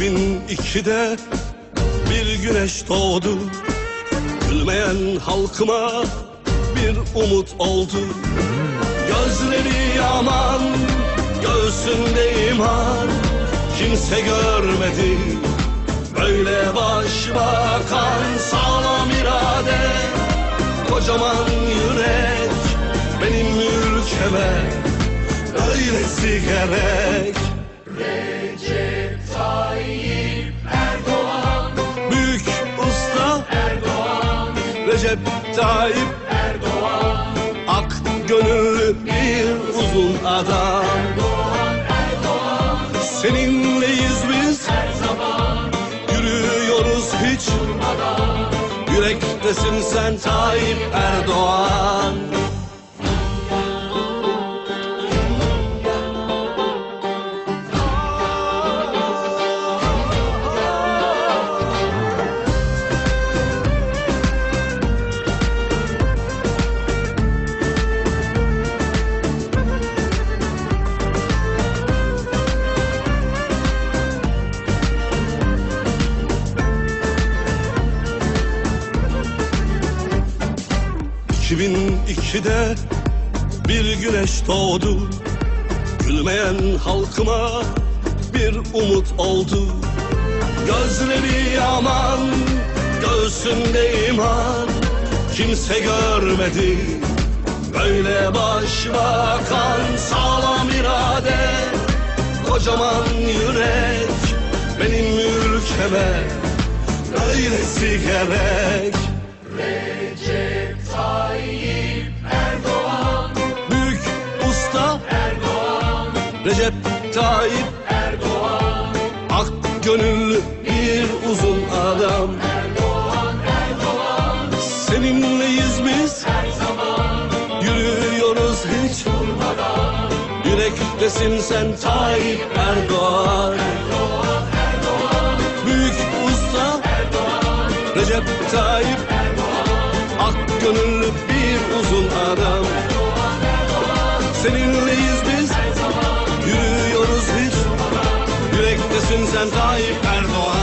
2002'de bir güneş doğdu. Gülmeyen halkıma bir umut oldu. Gözleri yaman, göğsünde iman Kimse görmedi böyle başbakan Sağlam irade, kocaman yürek. Benim ülkeme öylesi gerek. Büyük Recep Tayyip Erdoğan. Ak gönüllü bir uzun adam. Seninleyiz biz. Her zaman Yürüyoruz hiç. Durmadan Yürektesin sen Tayyip Erdoğan ...2002'de bir güneş doğdu. Gülmeyen halkıma bir umut oldu. Gözleri yaman, göğsünde iman. Kimse görmedi böyle başbakan Sağlam irade, kocaman yürek. Benim ülkeme öylesi gerek. Büyük Recep Tayyip Erdoğan. Ak gönüllü bir uzun adam. Erdoğan Erdoğan Seninleyiz biz. Her zaman Yürüyoruz hiç. Durmadan Yürektesin sen Tayyip Erdoğan. Erdoğan Erdoğan Büyük usta Erdoğan Recep Tayyip Ak gönüllü bir uzun adam. Seninleyiz Hiç Yürektesin sen Tayyip Erdoğan